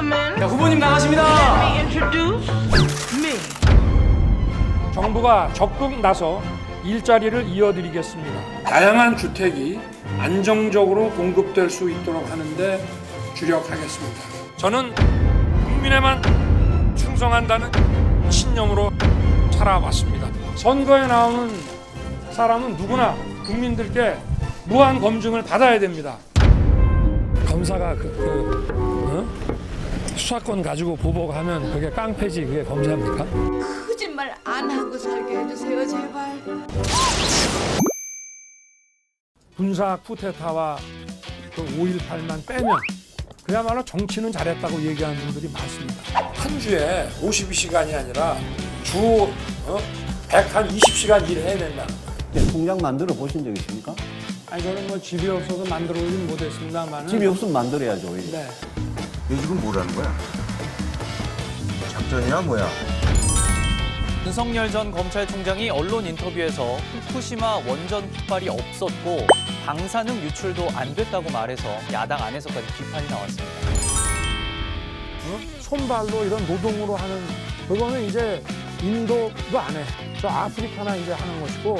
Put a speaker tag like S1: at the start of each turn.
S1: gentlemen,
S2: 자, 후보님 나가십니다.
S3: 정부가 적극 나서 일자리를 이어드리겠습니다. 다양한 주택이 안정적으로 공급될 수 있도록 하는데 주력하겠습니다. 저는 국민에만 충성한다는 신념으로 살아왔습니다. 선거에 나오는 사람은 누구나 국민들께 무한 검증을 받아야 됩니다. 검사가 그, 그 어? 수사권 가지고 보복하면 그게 깡패지 그게 검사입니까?
S4: 거짓말 안 하고 살게 해주세요 제발.
S3: 군사 쿠데타와 그 5.18만 빼면 그야말로 정치는 잘했다고 얘기하는 분들이 많습니다. 한 주에 52시간이 아니라 주 어? 120시간 일해야 된다.
S5: 통장 만들어 보신 적 있습니까?
S3: 아니 저는 뭐 집이 없어서 만들어 오진 못했습니다만
S5: 집이 없으면 만들어야죠. 오히려.
S3: 네.
S6: 너 지금 뭐라는 거야? 작전이야 뭐야?
S7: 윤석열 전 검찰총장이 언론 인터뷰에서 후쿠시마 원전 폭발이 없었고 방사능 유출도 안 됐다고 말해서 야당 안에서까지 비판이 나왔습니다.
S3: 어? 손발로 이런 노동으로 하는 그거는 이제 인도도 안 해. 저 아프리카나 이제 하는 것이고